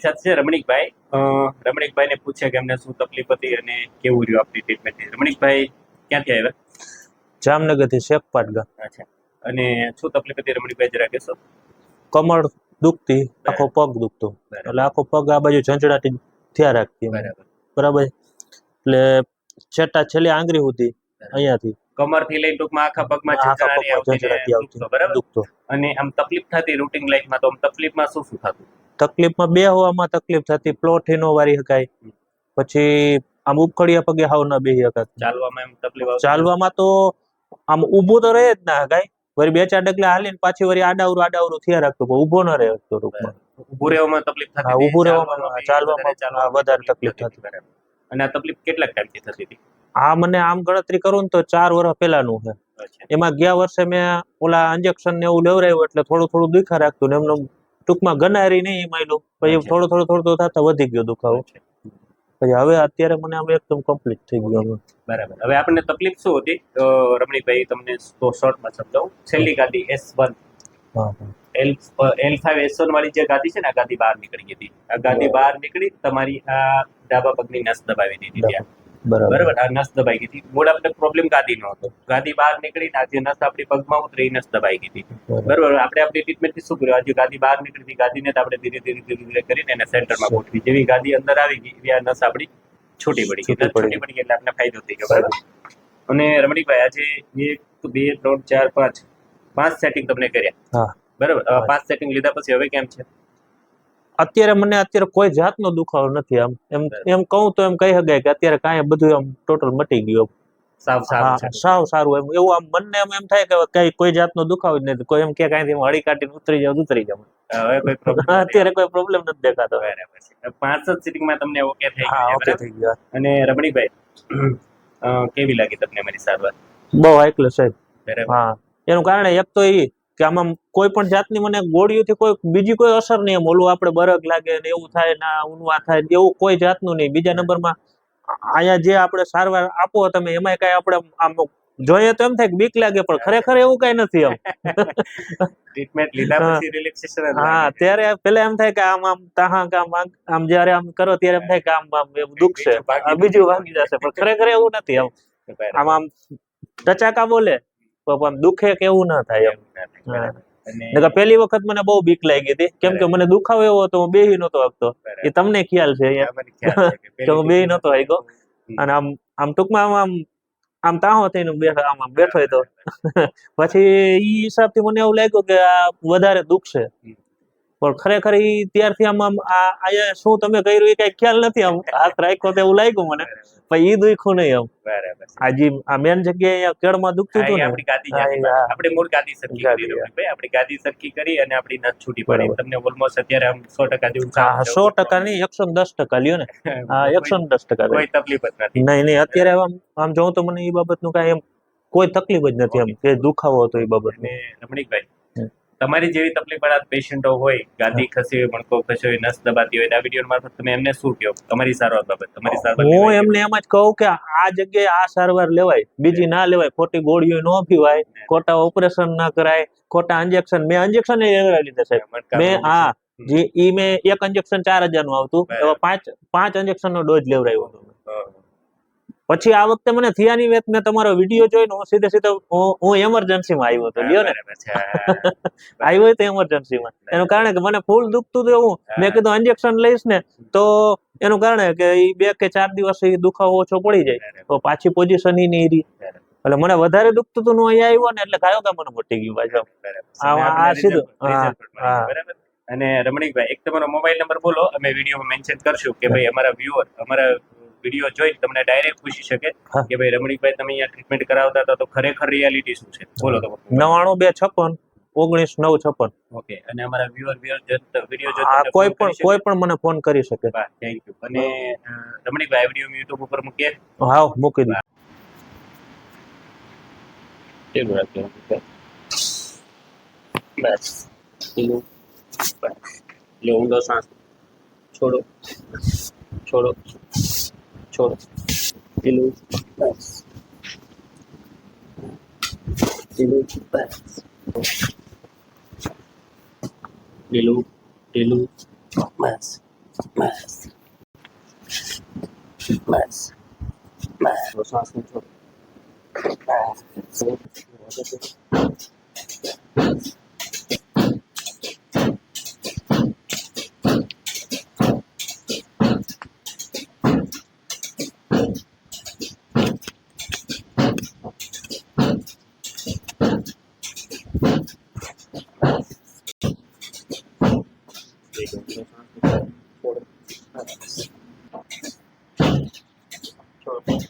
આપણી સાથે છે રમણીકભાઈ. અ, રમણીકભાઈને પૂછ્યા કે એમને શું તકલીફ હતી અને કેવું રહ્યું આપની ટ્રીટમેન્ટ રમણીકભાઈ ક્યાંથી આવ્યા? જામનગરથી શેખપાટ ગામ અચ્છા. અને શું તકલીફ હતી રમણીકભાઈ જરા કહેશો? કમર દુખતી આખો પગ દુખતો. એટલે આખો પગ આ બાજુ ઝંઝડાટી થયા રાખતી બરાબર. બરાબર? એટલે છેટા છેલ્લી આંગળી સુધી અહીંયાથી. કમરથી લઈ ટૂંકમાં આખા પગમાં ઝંઝડાટી આવતી બરાબર? દુખતો. અને આમ તકલીફ થતી રૂટિંગ લાઈફમાં તો આમ તકલીફમાં શું શું થતું? તકલીફમાં બે હવામાં તકલીફ થતી પ્લોટ નો વારી શકાય. પછી આમ ઉખડિયા પગે હાવ ના બેસી શકાય ચાલવામાં એમ તકલીફ ચાલવામાં તો આમ ઊભું તો રહે જ ના શકાય. વળી બે ચાર ડગલા હાલીને પાછી વળી આડાવરું આડાવરું થયા રાખતું પણ ઊભો ન રહે તો ટૂંકમાં ઊભું રહેવામાં તકલીફ થતી ઊભું રહેવામાં, ચાલવામાં વધારે તકલીફ થતી. અને આ તકલીફ કેટલાક ટાઈમથી થતી હતી? આ મને આમ ગણતરી કરું ને તો ચાર વર્ષ પહેલાનું છે. એમાં ગયા વર્ષે મેં ઓલા ઇન્જેક્શન ને એવું લેવડાવ્યું એટલે થોડું થોડું દુખા રાખતું ને એમને ટૂંકમાં ગનારી નહીં એમાં પછી થોડો થોડો થોડો થતા વધી ગયો દુખાવો. પછી હવે અત્યારે મને આમ એકદમ કમ્પ્લીટ થઈ ગયું બરાબર. હવે આપણને તકલીફ શું હતી? તો રમણીકભાઈ તમને તો શોર્ટમાં સમજાવું. છેલ્લી ગાદી S one. L L five S one વાળી જે ગાદી છે ને આ ગાદી બહાર નીકળી ગઈ હતી. આ ગાદી બહાર નીકળી તમારી આ ડાબા પગની નસ દબાવી દીધી ત્યાં. બરાબર. આ નસ દબાઈ ગઈ હતી. મૂળ આપણે પ્રોબ્લેમ ગાદી નો હતો. ગાદી બહાર નીકળી આજે નસ આપણી પગમાં ઉતરી નસ દબાઈ ગઈ હતી. બરાબર. આપણે આપણી ટ્રીટમેન્ટથી શું કર્યું? આજે ગાદી બહાર નીકળી હતી. ગાદીને આપણે ધીરે ધીરે ધીરે ધીરે કરીને એને સેન્ટરમાં ગોઠવી. જેવી ગાદી અંદર આવી ગઈ એવી આ નસ આપણી છૂટી પડી ગઈ. છૂટી પડી. ગઈ એટલે આપણે ફાયદો થઈ ગયો. બરાબર. અને રમણીકભાઈ આજે એક બે ત્રણ ચાર પાંચ પાંચ સેટિંગ તમને કર્યા. બરાબર. પાંચ સેટિંગ લીધા પછી હવે કેમ છે? અત્યારે મને અત્યારે કોઈ જાતનો દુખાવો નથી આમ. એમ એમ કહું તો એમ કહી શકાય કે અત્યારે કાંઈ બધું આમ ટોટલ મટી ગયું સાવ સારું એમ. એવું આમ મનને એમ એમ થાય કે કઈ કોઈ જાતનો દુખાવો જ નથી. કોઈ એમ કે કાંઈ હળી કાઢીને ઉતરી જાવ ઉતરી જાવ. અત્યારે કોઈ પ્રોબ્લેમ નથી દેખાતો. પાંચ જ સિટિંગમાં તમને ઓકે થઈ ગયા ઓકે થઈ ગયા અને રમણીભાઈ કેવી લાગી તમને મારી સારવાર? બહુ આઈકલો સાહેબ હા. એનું કારણ એક તો ઈ કે આમાં કોઈ પણ જાતની મને ગોળીઓથી કોઈ બીજી કોઈ અસર નહીં. એમ ઓલું આપણે બરગ લાગે ને એવું થાય ના ઊનવા થાય એવું કોઈ જાતનું નહીં. બીજા નંબરમાં અહીંયા જે આપણે સારવાર આપો તમે એમાં કઈ આપણે આમ જોઈએ તો એમ થાય કે બીક લાગે પણ ખરેખર એવું કઈ નથી એમ ટ્રીટમેન્ટ લીધા. પછી રિલેક્સેશન હા ત્યારે પેલા એમ થાય કે આમ આમ તાહા કામ આમ આમ- આમ જ્યારે આમ કરો ત્યારે એમ થાય કે આમ આમ એવું દુખશે બીજું ભાગી જશે. પણ ખરેખર એવું નથી એમ આમ આમ ટચાકા બોલે આમ દુખે કે એવું ના થાય એમ. નકર પહેલી વખત મને બહુ બીક લાગી હતી. કેમ કે મને દુખાવો એવો હતો હું બેહી નતો આપતો. એ તમને ખ્યાલ છે છે કે હું બેહી નતો શક્યો અને આમ આમ ટૂંકમાં આમ આમ આમ તાહો થઈને બેઠો આમ આમ બેઠો હતો. પછી ઈ હિસાબથી મને એવું લાગ્યું કે આ વધારે દુખશે હમ. પણ ખરેખર ઈ ત્યારથી આમ આમ આ શું તમે કર્યું એ કઈ ખ્યાલ નથી આમ. હાથ રાખ્યો તો એવું લાગ્યું મને. પણ ઈ દુખ્યું નહીં આમ. બરાબર. આજી આ મેન જગ્યાએ કેળમાં દુખતું હતું આપણી ગાદી એ. આપણે મૂળ ગાદી સરખી કરી. આપણી ગાદી સરખી કરી અને આપણી નસ છૂટી પડી. તમને ઓલમોસ્ટ અત્યારે આમ સો ટકા જેવું હા સો ટકા નહીં એકસો ને દસ ટકા લ્યો ને. હા એકસો ને દસ ટકા કોઈ તકલીફ જ નથી. નહીં નહીં અત્યારે આમ આમ જોઉં તો મને એ બાબતનું કાંઈ એમ કોઈ તકલીફ જ નથી એમ કે દુખાવો હતો એ બાબતને. રમણીકભાઈ. તમારી જેવી તકલીફ વાળા પેશન્ટો હોય ગાદી ખસી હોય મણકો ખસી હોય નસ દબાતી હોય આ વીડિયો મારફત તમે એમને શું કહો? તમારી સારવાર બાબત તમારી સારવાર હું એમને એમ જ કહું કે આ જગ્યાએ આ સારવાર લેવાય બીજી ના લેવાય ખોટી ગોળીઓ ન પીવાય ખોટા ઓપરેશન ના કરાય ખોટા ઇન્જેક્શન મેં ઇન્જેક્શન લીધા સાહેબ મેં હા જે ઈ મેં એક ઇન્જેક્શન ચાર હજારનું આવતું એવા પાંચ પાંચ ઇન્જેક્શન નો ડોઝ લેવડાવ્યો હતો. પછી આ વખતે મને થયાની વેત મેં તમારો વીડિયો જોઈને હું સીધે સીધો હું- એમરજન્સીમાં આવ્યો હતો લ્યો ને. હા. આવ્યો તો એમરજન્સીમાં એનું કારણ કે મને ફૂલ દુખતું હતું એવું. મેં કીધું ઇન્જેક્શન લઈશ ને તો એનું કારણ કે બે કે ચાર દિવસ એ દુખાવો ઓછો પડી જાય. તો પાછી પોઝિશનની રહી. એટલે મને વધારે દુખતું હતું હું અહીંયા આવ્યો ને એટલે ગાયો કે મને મોટી ગયું પાછો. આ- સીધું. હા, હા. અને રમણીકભાઈ એક તમારો મોબાઈલ નંબર બોલો અમે વિડીયોમાં મેન્શન કરશું કે ભાઈ અમારા વ્યુઅર અમારા વીડિયો જોઈ તમને ડાયરેક્ટ પૂછી શકે. કે ભાઈ રમણીકભાઈ તમે અહીંયા ટ્રીટમેન્ટ કરાવતા હતા તો ખરેખર રિયાલિટી શું છે? બોલો તો. નવાણું બે છપ્પન ઓગણીસ નવ છપ્પન. ઓકે અને અમારા વ્યુઅર વ્યુઅર વીડિયો આ જો કોઈ પણ કોઈ પણ મને ફોન કરી શકે. થેન્ક યુ અને રમણીકભાઈ આ વીડિયો યુટ્યુબ ઉપર મૂકીએ? હા મૂકી દઉં ચાલુ રાખજો બસ. પેલું બસ. લો ઊંડો શ્વાસ. છોડો. છોડો. sort of belows bus. Below bus. Below below mass mass mass mass. What's last name for? Mass. これ。